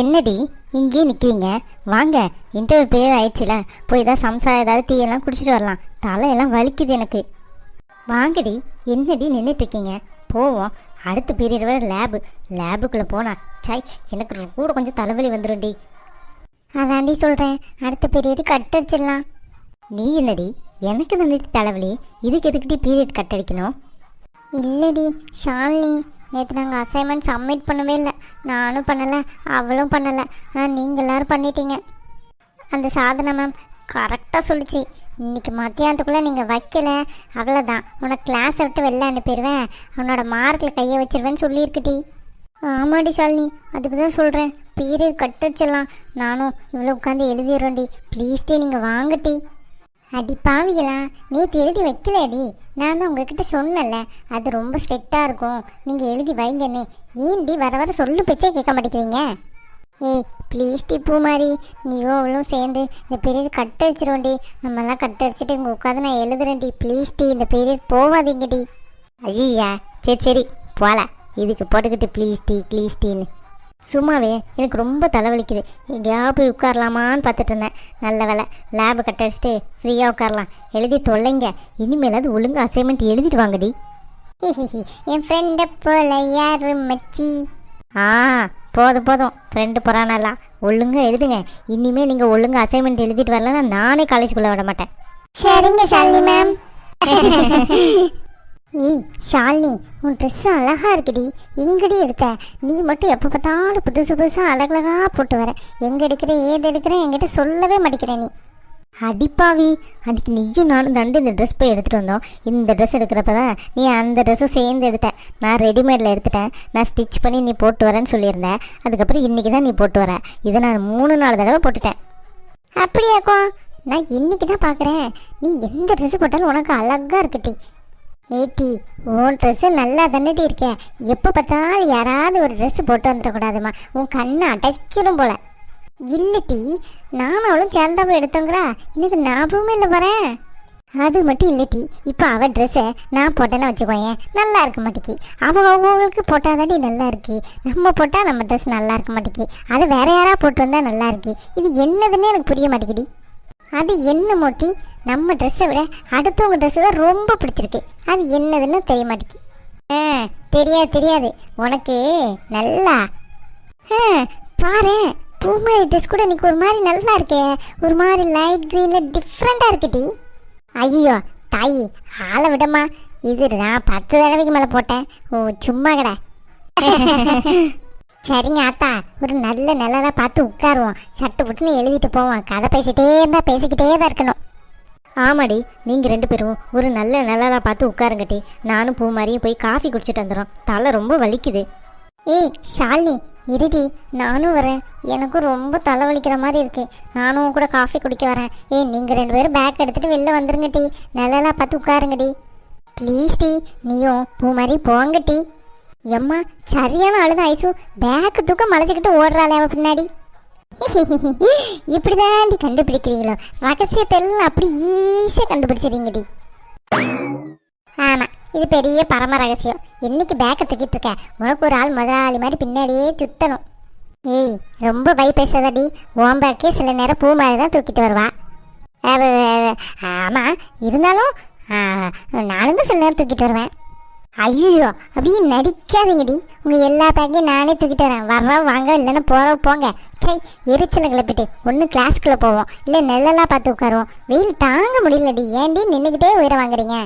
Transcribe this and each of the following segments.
என்னடி இங்கேயே நிற்கிறீங்க வாங்க இன்டர்வியூ பேர் ஆயிடுச்சுல போய் ஏதாவது சம்சா ஏதாவது டீ எல்லாம் குடிச்சிட்டு வரலாம். தலையெல்லாம் வலிக்குது எனக்கு. வாங்கடி என்னடி நின்றுட்டு இருக்கீங்க? போவோம். அடுத்த பீரியட் வர லேபு லேபுக்குள்ளே போனா சாய் எனக்கு கூட கொஞ்சம் தலைவலி வந்துடும்டி அதாண்டி சொல்கிறேன் அடுத்த பீரியடு கட் அடிச்சிடலாம் நீ என்னடி எனக்கு தானே தலைவலி? இதுக்கு எதுக்கிட்டே பீரியட் கட் அடிக்கணும் இல்லடி ஷாலினி நேற்று நாங்கள் அசைன்மெண்ட் சப்மிட் பண்ணவே இல்லை. நானும் பண்ணலை அவளும் பண்ணலை. ஆனால் நீங்கள் எல்லோரும் பண்ணிட்டீங்க. அந்த சாதனை மேம் கரெக்டாக சொல்லிச்சு. இன்னைக்கு மத்தியானத்துக்குள்ளே நீங்கள் வைக்கல. அவ்வளோதான் உனக்கு கிளாஸை விட்டு வெளில அனுப்பிடுவேன். உன்னோட மார்க்கில் கையை வச்சிருவேன்னு சொல்லியிருக்குடி. ஆமாடி ஷாலினி அதுக்கு தான் சொல்கிறேன் பீரியட் கட் வச்சிடலாம். நானும் இவ்வளோ உட்காந்து எழுதிடுறேன்டி. ப்ளீஸ்டி நீங்கள் வாங்கட்டி. அடி பாவிகளா நேற்று எழுதி வைக்கலடி. நான் தான் உங்ககிட்ட சொன்னல அது ரொம்ப ஸ்ட்ரிக்டாக இருக்கும். நீங்கள் எழுதி வைங்கன்னு. ஏன்டி வர வர சொல்லு பேச்சே கேட்க மாட்டேங்கிறீங்க? ஏய் ப்ளீஸ் டி பூமாரி நீயோ அவளும் சேர்ந்து இந்த பீரியட் கட் அடிச்சிருவோண்டி. நம்மலாம் கட் அடிச்சுட்டு இங்கே உட்காந்து நான் எழுதுறேன்டி. ப்ளீஸ் டி இந்த பீரியட் போவாதீங்கடி. ஐயா சரி சரி போகல இதுக்கு போட்டுக்கிட்டு ப்ளீஸ் டி ப்ளீஸ் டீன்னு சும்மாவே எனக்கு ரொம்ப தலைவலிக்குது. எங்கேயாவது போய் உட்காரலாமான்னு பார்த்துட்டு இருந்தேன். நல்ல வேலை. லேபு கட்ட அடிச்சுட்டு ஃப்ரீயாக உட்காரலாம். எழுதி தொலைங்க. இனிமேலாவது ஒழுங்கா அசைன்மெண்ட் எழுதிட்டு வாங்கடி. என் ஃப்ரெண்டை போல யாரு மச்சி? ஆ போதும் போதும். ஃப்ரெண்டு புறானல்லா ஒழுங்கா எழுதுங்க. இனிமே நீங்கள் ஒழுங்கா அசைன்மெண்ட் எழுதிட்டு வரலன்னா நானே காலேஜுக்குள்ளே விட மாட்டேன். சரிங்க ஷாலினி மேம் ஏய் ஷாலினி உன் ட்ரெஸ் அழகா இருக்குடி. எங்கடி எடுத்த? நீ மட்டும் எப்போ பார்த்தாலும் புதுசு புதுசாக அழகழகா போட்டு வர. எங்கே எடுக்கிற ஏது எடுக்கிற என்கிட்ட சொல்லவே மாட்டேங்கிற நீ. அடிப்பாவி அன்றைக்கி நீயும் நானும் தண்டு இந்த ட்ரெஸ் போய் எடுத்துகிட்டு வந்தோம். இந்த ட்ரெஸ் எடுக்கிறப்ப தான் நீ அந்த ட்ரெஸ்ஸும் சேர்ந்து எடுத்த. நான் ரெடிமேடில் எடுத்துட்டேன். நான் ஸ்டிச் பண்ணி நீ போட்டு வரேன்னு சொல்லியிருந்தேன். அதுக்கப்புறம் இன்றைக்கி தான் நீ போட்டு வர. இதை நான் மூணு நாலு தடவை போட்டுட்டேன். அப்படியாக்கோ? நான் இன்னைக்கு தான் பார்க்குறேன். நீ எந்த ட்ரெஸ் போட்டாலும் உனக்கு அழகாக இருக்குட்டி. ஏட்டி உன் ட்ரெஸ்ஸு நல்லா தண்ணிட்டு இருக்கேன் எப்போ பார்த்தாலும் யாராவது ஒரு ட்ரெஸ் போட்டு வந்துடக்கூடாதுமா உன் கண்ணை அடைக்கணும் போல. இல்லட்டி நானும் அவளும் சேர்ந்தா போய் எடுத்தோங்கிறா எனக்கு ஞாபகமே இல்லை பாறேன் அது மட்டும் இல்லட்டி இப்போ அவள் ட்ரெஸ்ஸை நான் போட்டேன்னு வச்சுக்கோயேன். நல்லா இருக்க மாட்டேக்கி. அவள் அவங்களுக்கு போட்டாதாண்டி நல்லா இருக்கு. நம்ம போட்டால் நம்ம ட்ரெஸ் நல்லா இருக்க மாட்டேக்கி. அது வேற யாராவது போட்டு வந்தால் நல்லா இருக்கு. இது என்னதுன்னு எனக்கு புரிய மாட்டேங்குடி அது என்ன மோட்டி? நம்ம ட்ரெஸ்ஸை விட அடுத்தவங்க ட்ரெஸ்ஸு தான் ரொம்ப பிடிச்சிருக்கு. அது என்னதுன்னு தெரிய மாட்டேங்கு ஆ தெரியாது தெரியாது. உனக்கு நல்லா ஆ பாரு பூமாரி ட்ரெஸ் கூட இன்னைக்கு ஒரு மாதிரி நல்லா இருக்கே. ஒரு மாதிரி லைட் க்ரீனில் டிஃப்ரெண்ட்டாக இருக்குடி ஐயோ தாயி ஆளை விடமா இது நான் பத்து தடவைக்கு மேலே போட்டேன். ஓ சும்மா கடை. சரிங்க ஆத்தா. ஒரு நல்ல நல்லதா பார்த்து உட்காருவோம். சட்டு புட்டுன்னு எழுதிட்டு போவோம். கதை பேசிட்டே இருந்தா பேசிக்கிட்டே தான் இருக்கணும். ஆமாடி நீங்கள் ரெண்டு பேரும் ஒரு நல்ல நல்லதா பார்த்து உட்காருங்கட்டி நானும் பூ மாதிரியும் போய் காஃபி குடிச்சிட்டு வந்துடும் தலை ரொம்ப வலிக்குது. ஏய் ஷாலினி இருடி. நானும் வரேன். எனக்கும் ரொம்ப தலை வலிக்கிற மாதிரி இருக்கு. நானும் கூட காஃபி குடிக்க வரேன். ஏய் நீங்கள் ரெண்டு பேரும் பேக் எடுத்துட்டு வெளில வந்துருங்க டி நல்லதா பார்த்து உட்காருங்கடி. ப்ளீஸ் டி நீயும் பூ மாதிரி போங்க டி எம்மா சரியான அழுத ஐசு. பேக்கு தூக்க மலைச்சிக்கிட்டு ஓடுறாளே அவன் பின்னாடி. இப்படிதாண்டி கண்டுபிடிக்கிறீங்களோ? ரகசியத்தை எல்லாம் அப்படி ஈஸியாக கண்டுபிடிச்சிடுங்கடி ஆமா இது பெரிய பரம ரகசியம். இன்னைக்கு பேக்கை தூக்கிட்டு இருக்க? உனக்கு ஒரு ஆள் முதலாளி மாதிரி பின்னாடியே சுத்தணும். ஏய் ரொம்ப பை பேசாதடி. ஓம்பாக்கே பேக்கே சில நேரம் பூ மாதிரி தான் தூக்கிட்டு வருவா. ஆமாம் ஆமா இருந்தாலும் நானும் தான் சில நேரம் தூக்கிட்டு வருவேன். ஐயோ அப்படியே நடிக்காதீங்கடி. உங்கள் எல்லா பேக்கையும் நானே தூக்கிட்டு வரேன். வர்றோம் வாங்க இல்லைன்னா போகிறோம் போங்க. சரி எரிச்சலை கிளப்பிட்டு ஒன்று கிளாஸ்க்குள்ளே போவோம். இல்லை நெல்லெல்லாம் பார்த்து உட்காருவோம். வெயில் தாங்க முடியலடி. ஏன்டி நின்றுக்கிட்டே உயிரை வாங்குறீங்க?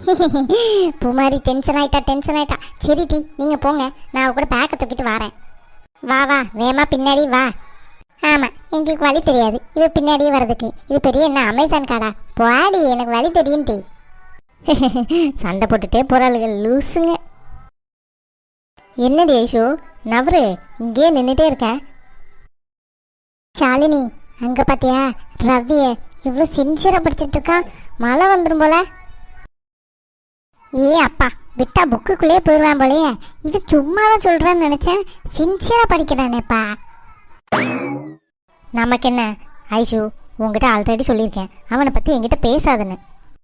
பூமாரி டென்ஷன் ஆயிட்டா டென்ஷன் ஆயிட்டா. சரி டி நீங்கள் போங்க. நான் அவ கூட பேக்கை தூக்கிட்டு வரேன். வா வா வேமா பின்னாடி வா. ஆமாம் எங்களுக்கு வழி தெரியாது. இது பின்னாடியே வர்றதுக்கு. இது பெரிய என்ன அமேசான் காடா? போடி எனக்கு வழி தெரியும் டி சண்டை போட்டுட்டே போறாளுகள் லூசுங்க. என்னடி ஐஷு நவரு இங்கேயே நின்றுட்டே இருக்கேன் ஷாலினி அங்க பாத்தியா? ரவிய இவ்வளோ சின்சியரா படிச்சிட்டு இருக்கான் மழை வந்துடும் போல. ஏ அப்பா விட்டா புக்குக்குள்ளேயே போயிடுவான் போலயே. இது சும்மா தான் சொல்றேன்னு நினைச்சேன். சின்சியரா படிக்கிறானேப்பா. நமக்கு என்ன ஐஷு உங்ககிட்ட ஆல்ரெடி சொல்லியிருக்கேன். அவனை பற்றி என்கிட்ட பேசாதுன்னு.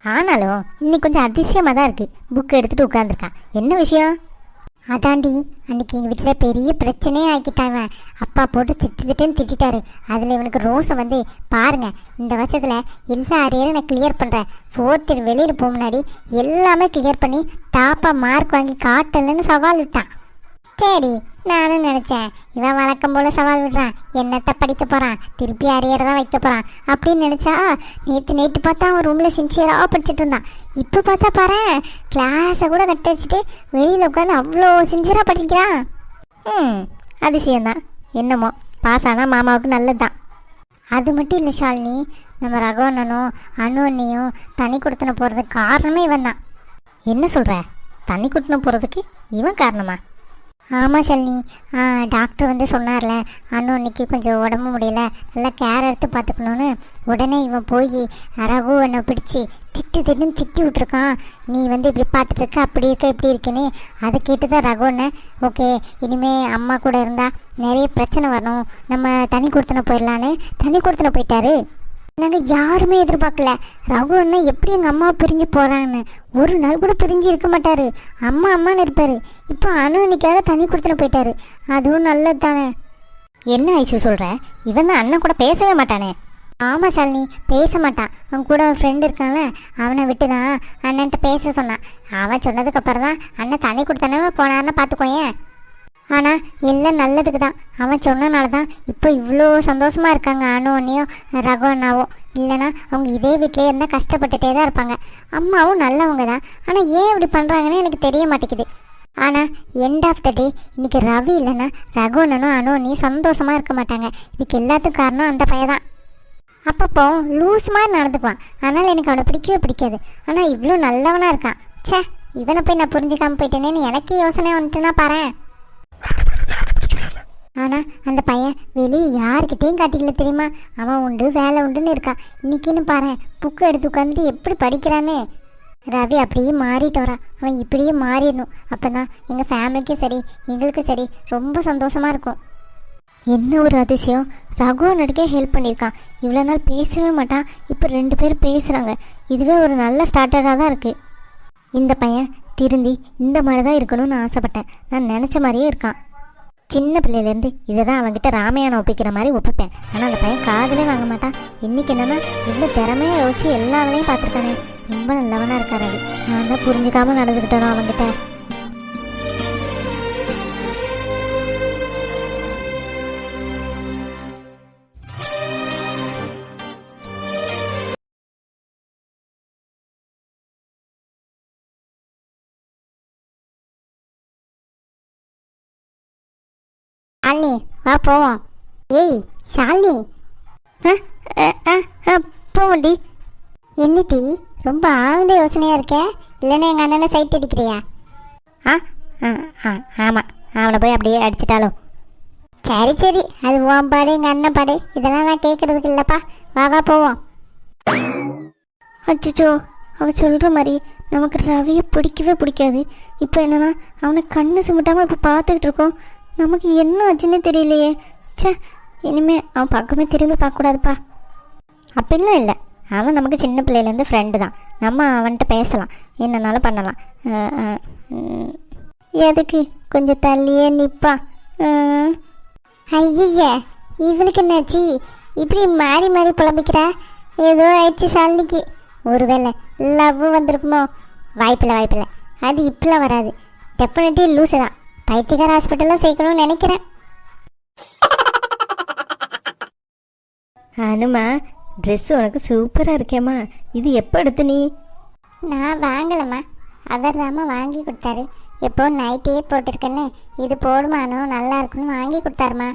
ஆனாலும் இன்னைக்கு கொஞ்சம் அதிசயமாக தான் இருக்குது புக் எடுத்துகிட்டு உட்காந்துருக்கான் என்ன விஷயம்? அதாண்டி அன்னைக்கு எங்கள் வீட்டில் பெரிய பிரச்சனையே ஆக்கிட்டாங்க அப்பா போட்டு திட்டு திட்டுன்னு திட்டாரு அதில் இவனுக்கு ரோஸை வந்து பாருங்க இந்த வருஷத்தில் எல்லா அரியரும் நான் கிளியர் பண்ணுறேன் ஃபோர்த் இயர் வெளியில் போக முன்னாடி எல்லாமே கிளியர் பண்ணி டாப்பாக மார்க் வாங்கி காட்டலன்னு சவால் விட்டான். சரி நானும் நினச்சேன். இவன் வழக்கம் போல் சவால் விடுறான். என்னத்தை படிக்க போகிறான் திருப்பி அரியர் தான் வைக்க போகிறான் அப்படின்னு நினச்சா நேற்று நைட்டு பார்த்தா அவன் ரூமில் சின்சியராக படிச்சுட்டு இருந்தான். இப்போ பார்த்தா பாரு கிளாஸை கூட கட்ட வச்சுட்டு வெளியில் உட்காந்து அவ்வளோ சின்சியராக படிக்கிறான். ம் அதிசயம்தான். என்னமோ பாஸ் ஆனால் மாமாவுக்கு நல்லது தான் அது மட்டும் இல்லை ஷாலினி நம்ம ரகவண்ணனும் அணு அண்ணியும் தனி கொடுத்துன போகிறதுக்கு காரணமே இவன் தான் என்ன சொல்கிற தண்ணி குட்டின போகிறதுக்கு இவன் காரணமா? ஆமாம் ஷாலினி ஆ டாக்டர் வந்து சொன்னார்ல அண்ணன் இன்னைக்கு கொஞ்சம் உடம்பு முடியல நல்லா கேர் எடுத்து பார்த்துக்கணுன்னு உடனே இவன் போய் ரகு என்னை பிடிச்சி திட்டு திட்டுன்னு திட்டி விட்ருக்கான் நீ வந்து இப்படி பார்த்துட்டு இருக்க அப்படி இருக்க இப்படி இருக்குன்னு. அதை கேட்டு தான் ரகுன்னு ஓகே இனிமேல் அம்மா கூட இருந்தால் நிறைய பிரச்சனை வரணும். நம்ம தனி கொடுத்துன போயிடலான்னு. தனி கொடுத்துன போயிட்டாரு. நாங்கள் யாருமே எதிர்பார்க்கல. ரகு அண்ணா எப்படி எங்கள் அம்மா பிரிஞ்சு போகிறான்னு ஒரு நாள் கூட பிரிஞ்சு இருக்க மாட்டார். அம்மா அம்மான்னு இருப்பார். இப்போ அணு அன்னைக்காக தண்ணி கொடுத்துட்டு போயிட்டாரு. அதுவும் நல்லது தானே என்ன ஐஷு சொல்கிற இவன் தான் அண்ணன் கூட பேசவே மாட்டானே. ஆமாம் ஷாலினி. பேச மாட்டான். அவன் கூட ஒரு ஃப்ரெண்டு இருக்கான்ல அவனை விட்டு தான் அண்ணன்ட்ட பேச சொன்னான். அவன் சொன்னதுக்கப்புறம் தான் அண்ணன் தண்ணி கொடுத்தானே போனான்னு பார்த்துக்கோயேன். ஆனால் எல்லாம் நல்லதுக்கு தான் அவன் சொன்னனால தான் இப்போ இவ்வளோ சந்தோஷமாக இருக்காங்க அனு அண்ணியும் ரகு அண்ணாவும் இல்லைன்னா அவங்க இதே வீட்டிலே இருந்தால் கஷ்டப்பட்டுட்டே தான் இருப்பாங்க. அம்மாவும் நல்லவங்க தான் ஆனால் ஏன் இப்படி பண்ணுறாங்கன்னு எனக்கு தெரிய மாட்டேங்குது. ஆனால் எண்ட் ஆஃப் த டே இன்னைக்கு ரவி இல்லைன்னா ரகு அண்ணனும் அனு சந்தோஷமாக இருக்க மாட்டாங்க. இதுக்கு எல்லாத்துக்கும் காரணம் அந்த பையன் தான் அப்பப்போ லூஸ் மாதிரி நடந்துக்குவான். அதனால் எனக்கு அவனை பிடிக்கவே பிடிக்காது. ஆனால் இவ்வளோ நல்லவனாக இருக்கான். ச்சே இவனை போய் நான் புரிஞ்சுக்காம போயிட்டேனேன்னு எனக்கே யோசனை வந்துட்டுனா பாரேன். ஆனால் அந்த பையன் வெளியே யாருக்கிட்டேயும் காட்டிக்கல தெரியுமா? அவன் உண்டு வேலை உண்டுன்னு இருக்கான். இன்னைக்குன்னு பாரு புக்கு எடுத்து உட்காந்துட்டு எப்படி படிக்கிறானே? ரவி அப்படியே மாறிட்டு வரான் அவன் இப்படியே மாறிடணும். அப்போ தான் எங்கள் ஃபேமிலிக்கும் சரி எங்களுக்கும் சரி ரொம்ப சந்தோஷமாக இருக்கும். என்ன ஒரு அதிசயம். ரகு நடிக்க ஹெல்ப் பண்ணியிருக்கான். இவ்வளோ நாள் பேசவே மாட்டான். இப்போ ரெண்டு பேரும் பேசுகிறாங்க இதுவே ஒரு நல்ல ஸ்டார்டராக தான் இருக்குது இந்த பையன் திருந்தி இந்த மாதிரி தான் இருக்கணும்னு ஆசைப்பட்டேன். நான் நினச்ச மாதிரியே இருக்கான். சின்ன பிள்ளையிலேருந்து இதை தான் அவன்கிட்ட ராமையான ஒப்பிக்கிற மாதிரி ஒப்பிப்பேன். ஆனால் அந்த பையன் காதலே வாங்க மாட்டான். இன்னைக்கு என்னன்னா இவ்வளோ திறமையாக யோசிச்சு எல்லா வேலையும் பார்த்துருக்கானே. ரொம்ப நல்லவனாக இருக்கார் அது நான் தான் புரிஞ்சுக்காமல் நடந்துக்கிட்டேனோ அவன்கிட்ட. ஷாலினி வா போவோம். ஏய் ஷாலினி. போவோம்டி என்னடி ரொம்ப ஆழ்ந்த யோசனையாக இருக்க? இல்லைன்னா எங்கள் அண்ணனை சைட் அடிக்கிறியா? ஆ ஆ ஆமாம் அவனை போய் அப்படியே அடிச்சிட்டாலும். சரி சரி. அது உன் பாடு எங்கள் அண்ணன் பாடு. இதெல்லாம் நான் கேட்குறதுக்கு இல்லைப்பா. வா வா போவோம். அச்சோ அவ சொல்கிற மாதிரி நமக்கு ரவியை பிடிக்கவே பிடிக்காது. இப்போ என்னென்னா அவனை கண்ணு சுமிட்டாமல் இப்போ பார்த்துக்கிட்டு இருக்கோம். நமக்கு என்ன ஆச்சுன்னே தெரியலையே. சே இனிமே அவன் பக்கமே திரும்பி பார்க்கக்கூடாதுப்பா. அப்படிலாம் இல்லை. அவன் நமக்கு சின்ன பிள்ளையிலேருந்து ஃப்ரெண்டு தான். நம்ம அவன்கிட்ட பேசலாம். என்னன்னாலும் பண்ணலாம். எதுக்கு? கொஞ்சம் தள்ளியே நிற்பா ஐய இவளுக்கு என்னாச்சு? இப்படி மாறி மாறி புலம்பிக்கிறா? ஏதோ ஆயிடுச்சு சாலினிக்கு ஒருவேளை லவ் வந்திருக்குமோ? வாய்ப்பில்லை வாய்ப்பில்லை. அது இப்பெல்லாம் வராது. டெஃபினெட்லி லூஸு தான். பைத்தியக்கார ஹாஸ்பிட்டலில் சேர்க்கணும்னு நினைக்கிறேன். அனுமா ட்ரெஸ் உனக்கு சூப்பராக இருக்கேம்மா. இது எப்போ எடுத்த நீ? நான் வாங்கலம்மா. அவர் தாம்மா வாங்கி கொடுத்தாரு. எப்போ நைட்டே போட்டிருக்கேன்னு. இது போடுமானோ நல்லா இருக்குன்னு வாங்கி கொடுத்தாருமா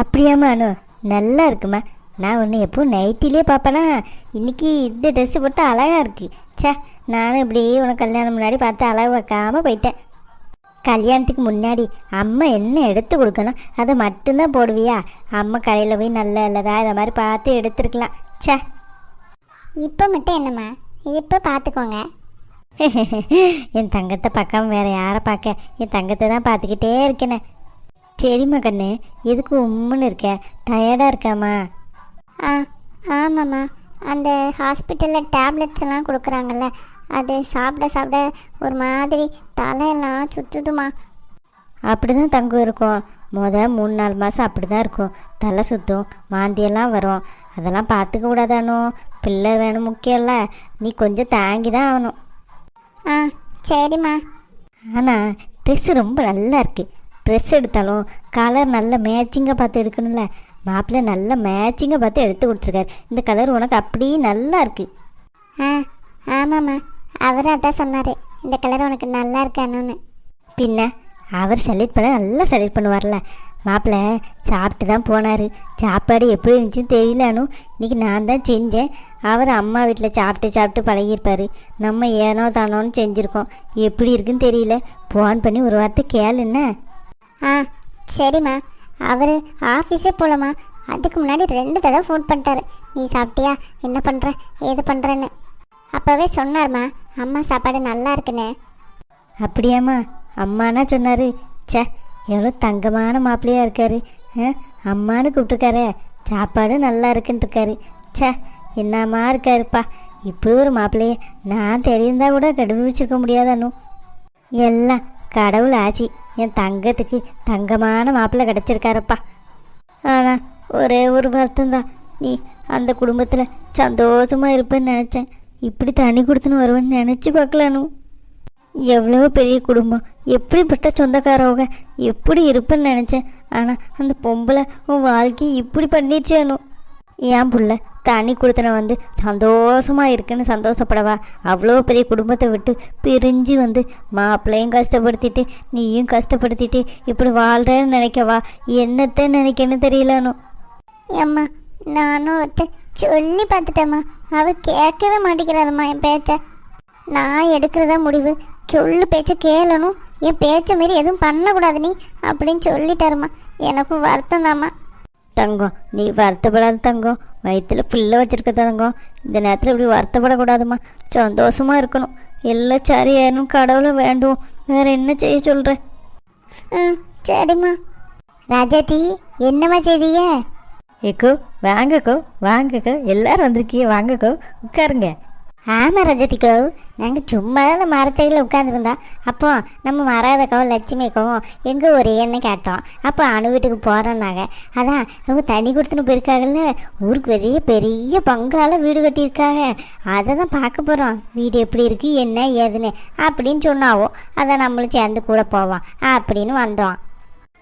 அப்படியாம்மா அனு. நல்லா இருக்குமா நான் உன்னை எப்போ நைட்டிலே பார்ப்பேனா? இன்னைக்கு இந்த ட்ரெஸ்ஸு போட்டு அழகாக இருக்கு. ச்சே நானும் இப்படியே உனக்கு கல்யாணம் முன்னாடி பார்த்து அழகு வைக்காமல் போயிட்டேன். கல்யாணத்துக்கு முன்னாடி அம்மா என்ன எடுத்து கொடுக்கணும் அதை மட்டும்தான் போடுவியா? அம்மா கடையில் போய் நல்ல இல்லதா இதை மாதிரி பார்த்து எடுத்துருக்கலாம். ச்சே. இப்போ மட்டும் என்னம்மா? இது இப்போ பார்த்துக்கோங்க. என் தங்கத்தை பார்க்காம வேற யாரை பார்க்க? என் தங்கத்தை தான் பார்த்துக்கிட்டே இருக்கேனே. சரிம்மா கண்ணு எதுக்கு உம்முன்னு இருக்க? டயர்டாக இருக்காம்மா. ஆ ஆமாம்மா. அந்த ஹாஸ்பிட்டலில் டேப்லெட்ஸ் எல்லாம் கொடுக்குறாங்கல்ல அது சாப்பிட சாப்பிட ஒரு மாதிரி தலையெல்லாம் சுற்றுதுமா அப்படி தான் தங்கம் இருக்கும். முத மூணு நாலு மாதம் அப்படி தான் இருக்கும். தலை சுற்றும் வாந்தியெல்லாம் வரும். அதெல்லாம் பார்த்துக்க கூடாதானோ? பிள்ளை வேணும் முக்கியம்ல. நீ கொஞ்சம் தாங்கி தான் ஆகணும். ஆ சரிம்மா. ஆனால் ட்ரெஸ்ஸு ரொம்ப நல்லா இருக்குது ட்ரெஸ் எடுத்தாலும் கலர் நல்ல மேட்சிங்காக பார்த்து எடுக்கணும்ல. மாப்பிள்ளை நல்ல மேட்சிங்காக பார்த்து எடுத்து கொடுத்துருக்காரு. இந்த கலர் உனக்கு அப்படியே நல்லா இருக்குது ஆ ஆமாம்மா. அவரும் அதான் சொன்னார் இந்த கலர் உனக்கு நல்லா இருக்கானுன்னு. பின்ன அவர் செலக்ட் பண்ண நல்லா செலக்ட் பண்ணுவார்ல. மாப்பிள்ளை சாப்பிட்டு தான் போனார். சாப்பாடு எப்படி இருந்துச்சுன்னு தெரியலனு இன்னைக்கு நான் தான் செஞ்சேன். அவர் அம்மா வீட்டில் சாப்பிட்டு சாப்பிட்டு பழகியிருப்பார். நம்ம ஏனோ தானோன்னு செஞ்சுருக்கோம். எப்படி இருக்குன்னு தெரியல. ஃபோன் பண்ணி ஒரு வார்த்தை கேளுண்ண ஆ சரிம்மா. அவர் ஆஃபீஸே போகலம்மா அதுக்கு முன்னாடி ரெண்டு தடவை ஃபோன் பண்ணிட்டாரு. நீ சாப்பிட்டியா? என்ன பண்ணுற ஏது பண்ணுறேன்னு அப்போவே சொன்னார்மா அம்மா சாப்பாடு நல்லா இருக்குன்னு. அப்படியாம்மா அம்மானா சொன்னார். சே எவ்வளோ தங்கமான மாப்பிள்ளையாக இருக்காரு. ஆ அம்மான்னு கூப்பிட்டுருக்காரே சாப்பாடு நல்லா இருக்குன்னு இருக்காரு சே என்னம்மா இருக்காருப்பா. இப்படி ஒரு மாப்பிள்ளைய நான் தெரிந்தா கூட கண்டுபிடிச்சிருக்க முடியாதானு எல்லாம் கடவுள் ஆச்சு. என் தங்கத்துக்கு தங்கமான மாப்பிள்ளை கிடச்சிருக்காரப்பா. ஆனால் ஒரே ஒரு வருத்தம்தான். நீ அந்த குடும்பத்தில் சந்தோஷமாக இருப்பேன்னு நினச்சேன். இப்படி தண்ணி கொடுத்துன்னு வருவேன்னு நினச்சி பார்க்கலானு. எவ்வளோ பெரிய குடும்பம். எப்படிப்பட்ட சொந்தக்காரவங்க. எப்படி இருப்பேன்னு நினச்சேன். ஆனால் அந்த பொம்பளை உன் வாழ்க்கையை இப்படி பண்ணிடுச்சேனு. ஏன் புள்ள தண்ணி கொடுத்தன வந்து சந்தோஷமாக இருக்குன்னு சந்தோஷப்படவா? அவ்வளோ பெரிய குடும்பத்தை விட்டு பிரிஞ்சு வந்து மாப்பிள்ளையும் கஷ்டப்படுத்திட்டு நீயும் கஷ்டப்படுத்திட்டு இப்படி வாழ்கிறேன்னு நினைக்கவா? என்னத்தை நினைக்கன்னு தெரியலானோ. ஏம்மா நானும் ஒருத்த சொல்லி பார்த்துட்டேம்மா. அவர் கேட்கவே மாட்டேங்கிறாரும்மா என் பேச்சை. நான் எடுக்கிறதா முடிவு. சொல்லு பேச்சை கேளணும். என் பேச்சை மாரி எதுவும் பண்ணக்கூடாது நீ அப்படின்னு சொல்லிட்டாருமா எனக்கும் வருத்தம் தாம்மா தங்கம் நீ வருத்தப்படாத தங்கம். வயிற்றுல பிள்ளை வச்சிருக்க தங்கம். இந்த நேரத்தில் இப்படி வருத்தப்படக்கூடாதும்மா. சந்தோஷமாக இருக்கணும். எல்லாம் சரியாயிரும் கடவுளை வேண்டும் வேற என்ன செய்ய சொல்கிறேன் ம் சரிம்மா. ராஜாத்தி என்னம்மா செய்தீங்க? ஏக்கோ வாங்கக்கோ வாங்கக்கோ எல்லாரும் வந்திருக்கீங்க வாங்கக்கோ உட்காருங்க. ஆமாம் ரஜதிக்கோ நாங்கள் சும்மா தான் அந்த மரத்தடியில் உட்காந்துருந்தோம் அப்போ நம்ம மராதக்காவும் லட்சுமிக்காவும் எங்கே ஒரு எண்ணெய் கேட்டோம். அப்போ அணு வீட்டுக்கு போகிறோன்னாங்க அதான் அவங்க தண்ணி கொடுத்துன்னு போயிருக்காங்கல்ல. ஊருக்கு பெரிய பெரிய பங்களால் வீடு கட்டியிருக்காங்க. அதை தான் பார்க்க போகிறோம் வீடு எப்படி இருக்குது என்ன ஏதுன்னு அப்படின்னு சொன்னாவோ அதை நம்மளும் சேர்ந்து கூட போவோம் அப்படின்னு வந்தோம்.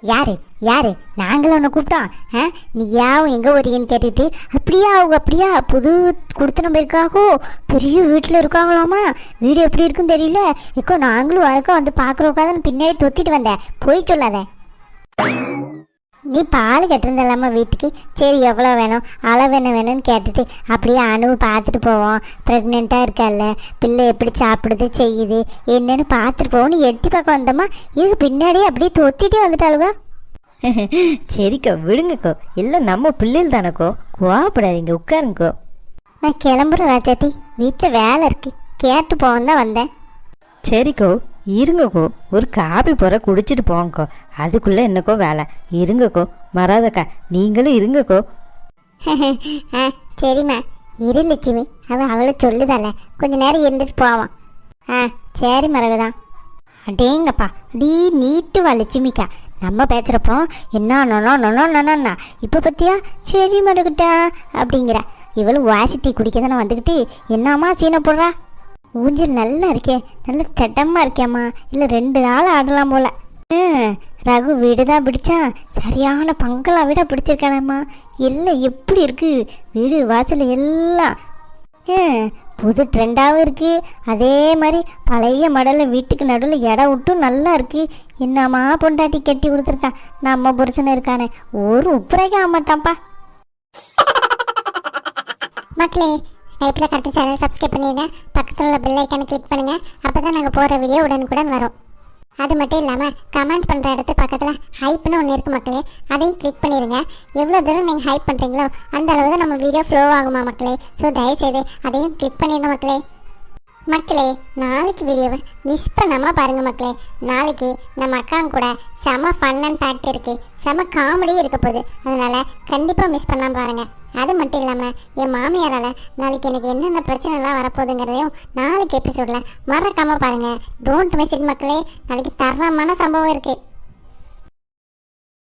யாரு? யாரு? நாங்களும் உன்னை கூப்பிட்டோம். ஆ? நீ யாவும் எங்கே வரீங்கன்னு கேட்டுட்டு அப்படியா அவங்க அப்படியா? புது கொடுத்து நம்ம இருக்காகோ? பெரிய வீட்டில் இருக்காங்களாமா? வீடு எப்படி இருக்குன்னு தெரியல. இப்போ நாங்களும் வரக்கோ வந்து பார்க்குறோக்காதான் பின்னாடி தொத்திட்டு வந்தேன். போய் சொல்லாத. நீ பால் கட்டிருந்தலாமா வீட்டுக்கு? சரி எவ்வளோ வேணும்? அளவு என்ன வேணும்னு கேட்டுட்டு அப்படியே அணுவு பார்த்துட்டு போவோம். ப்ரெக்னெண்ட்டாக இருக்கால பிள்ளை எப்படி சாப்பிடுது செய்யுது என்னன்னு பார்த்துட்டு போவோம்னு எட்டி பார்க்க வந்தோமா? இது பின்னாடியே அப்படியே தொத்திட்டே வந்துட்டாளுங்க. சரிக்கோ விடுங்கக்கோ. எல்லாம் நம்ம பிள்ளைகள் தானக்கோ? கோவப்படாதீங்க உட்காருங்கக்கோ. நான் கிளம்புறேன் ராஜாத்தி. வீட்டில் வேலை இருக்கு. கேட்டு போவோம் தான் வந்தேன். சரிக்கோ. இருங்கக்கோ ஒரு காபி போகிற குடிச்சிட்டு போங்கக்கோ. அதுக்குள்ளே என்னக்கோ வேலை? இருங்கக்கோ மறாதக்கா நீங்களும் இருங்கக்கோ. ஆ சரிம்மா. இரு லட்சுமி. அவள் அவளை சொல்லுதால. கொஞ்ச நேரம் இருந்துட்டு போவான். ஆ சரி மரகுதான் அடேங்கப்பா டீ நீட்டு வா லட்சுமிக்கா. நம்ம பேசுகிறப்போ என்ன நொனோ நொனோ நொனோண்ணா இப்போ பற்றியா சரி மறுகிட்டா அப்படிங்கிற. இவளும் வாசிட்டி குடிக்க தானே வந்துக்கிட்டு என்னம்மா சீனை போடுறா? ஊஞ்சல் நல்லா இருக்கே. நல்ல திட்டமாக இருக்கேம்மா. இல்லை ரெண்டு நாள் ஆடலாம் போல. ரகு வீடு தான் பிடிச்சான் சரியான பங்களா வீடாக பிடிச்சிருக்கானம்மா. எல்லாம் எப்படி இருக்கு? வீடு வாசல் எல்லாம். புது ட்ரெண்டாகவும் இருக்கு. அதே மாதிரி பழைய மடலில் வீட்டுக்கு நடுவில் இடம் விட்டும் நல்லா இருக்கு. என்னம்மா பொண்டாட்டி கட்டி கொடுத்துருக்கான் நம்ம புருஷன் இருக்கானே. ஒரு உப்புரைக்கு ஆக மாட்டான்ப்பா. மக்களே லைஃப்பில் கரெக்டாக சேனல் சப்ஸ்கிரைப் பண்ணிடுங்க பக்கத்தில் உள்ள பெல் ஐக்கானை கிளிக் பண்ணுங்கள் அப்போ தான் நாங்கள் போகிற வீடியோ உடனுக்குடன் வரும். அது மட்டும் இல்லாமல் கமெண்ட்ஸ் பண்ணுற இடத்து பக்கத்தில் ஹைப்னு ஒன்று இருக்குது மக்களே அதையும் கிளிக் பண்ணிடுங்க எவ்வளோ தூரம் நீங்கள் ஹைப் பண்ணுறீங்களோ அந்த அளவு தான் நம்ம வீடியோ ஃப்ளோ ஆகுமா மக்களே. ஸோ தயவுசெய்து அதையும் கிளிக் பண்ணிடுங்க மக்களே. மக்களே நாளைக்கு வீடியோவை மிஸ் பண்ணாமல் பாருங்கள் மக்களே. நாளைக்கு நம்ம அக்காங்க கூட செம ஃபன் அண்ட் ஃபேக்ட் இருக்குது செம காமெடியும் இருக்க போகுது. அதனால் கண்டிப்பாக மிஸ் பண்ணாமல் பாருங்கள் அது மட்டும் இல்லாமல் என் மாமியாரால் நாளைக்கு எனக்கு என்னென்ன பிரச்சனைலாம் வரப்போகுதுங்கிறதையும் நாளைக்கு எபிசோடில் மறக்காமல் பாருங்கள் டோன்ட் மிஸ் இட் மக்களே. நாளைக்கு தரமான சம்பவம் இருக்குது